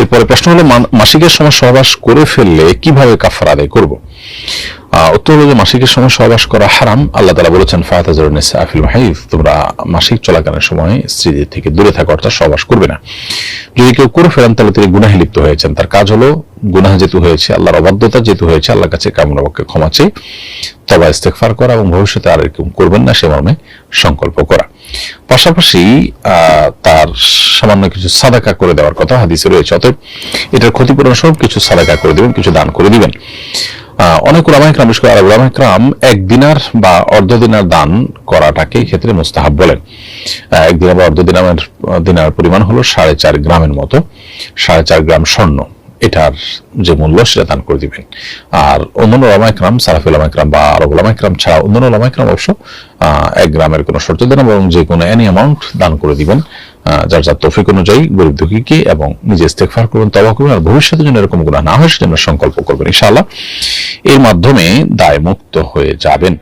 এরপরে প্রশ্ন হলো মাসিকের সময় সহবাস করে ফেললে কীভাবে কাফার আদায় করব? উত্তর হলো যে মাসিকের সময় সহবাস করা হারাম। আল্লাহ তালা বলেছেন ফায়াতাজরনিসা আফিল তোমরা মাসিক চলাকালীন সময় স্ত্রীদের থেকে দূরে থাকা, অর্থাৎ সহবাস করবে না। যদি কেউ করে ফেলেন, তাহলে তিনি গুনাহে লিপ্ত হয়েছেন। তার কাজ হলো গুনাহ যেহেতু হয়েছে, আল্লাহর অবাধ্যতা যেহেতু হয়েছে, আল্লাহর কাছে কামনাবাক্যে ক্ষমা চেয়ে তবা ইস্তেকফার করা এবং ভবিষ্যতে আর এরকম করবেন না, সে মর্মে সংকল্প করা। পাশাপাশি তার সামান্য কিছু সাদাকা করে দেওয়ার কথা হাদিসে রয়েছে। অতএব এটার ক্ষতিপূরণ স্বরূপ কিছু সাদাকা করে দিবেন কিছু দান করে দিবেন। অনেক ওলামাইকরাম বিশেষ করে ওলামাইকরাম এক দিনার বা অর্ধ দিনার দান করাটাকে ক্ষেত্রে মুস্তাহাব বলেন। আহ, এক দিনার বা অর্ধ দিনার পরিমাণ হলো সাড়ে চার গ্রামের মতো সাড়ে চার গ্রাম স্বর্ণ। এটার যে মূল্য সেটা দান করে দিবেন। আর অন্যান্য ওলামাইকরাম সারাফি ওলামাইকরাম বা আরব ওলামাইকরাম ছাড়া অন্যান্য ওলামাইকরাম অবশ্য এক গ্রামের কোনো শর্ত দেন এবং যে কোনো এনি অ্যামাউন্ট দান করে দিবেন। যার যার তৌফিক অনুযায়ী গরিব দুঃখীকে এবং নিজে ইস্তেকফার করবেন তবা করবেন আর ভবিষ্যতের জন্য এরকম গুণা না হয় সেজন্য সংকল্প করবেন ইনশাআল্লাহ। এর মাধ্যমে দায় মুক্ত হয়ে যাবেন।